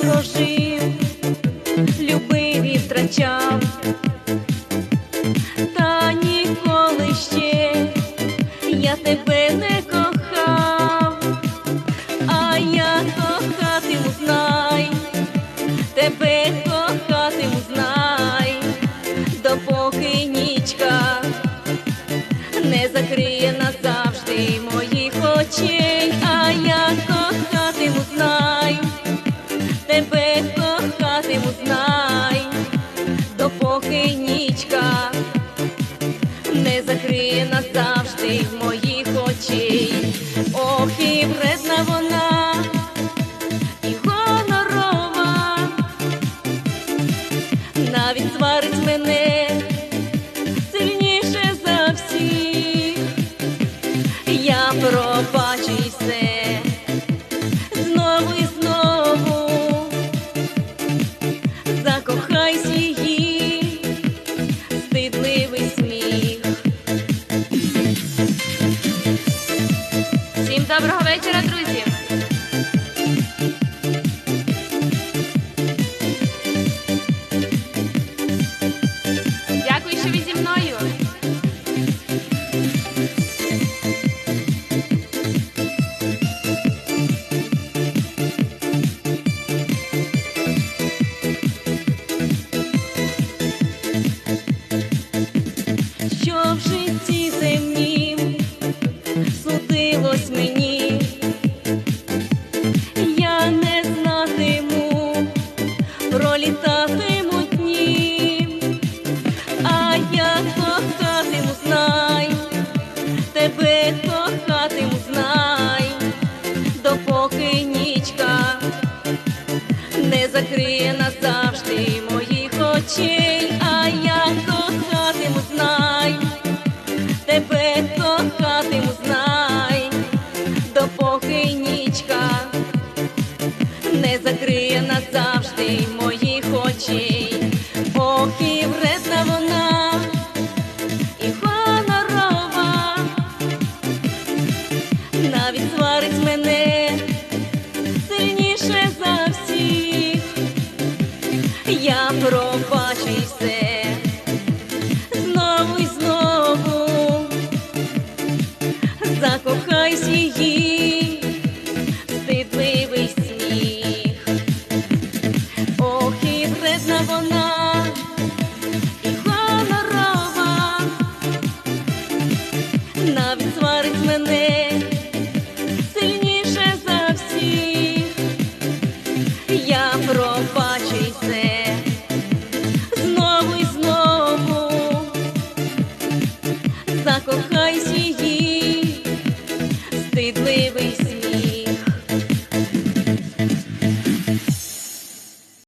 прожив, любив і втрачав, та ніколи ще я тебе не кохав, а я кохатиму знай, тебе кохатиму знай, допоки нічка не закриє назавжди назавжди моїх очей. Ох, і вредна вона, і гонорова, навіть сварить мене Dajcie radę. Я кохатиму знай, тебе кохатиму знай, допоки нічка не закриє назавжди моїх очей, а я кохатиму знай, тебе кохатиму знай, допоки нічка не закриє назавжди моїх все знову й знову. Закохайся її, справедливый світ.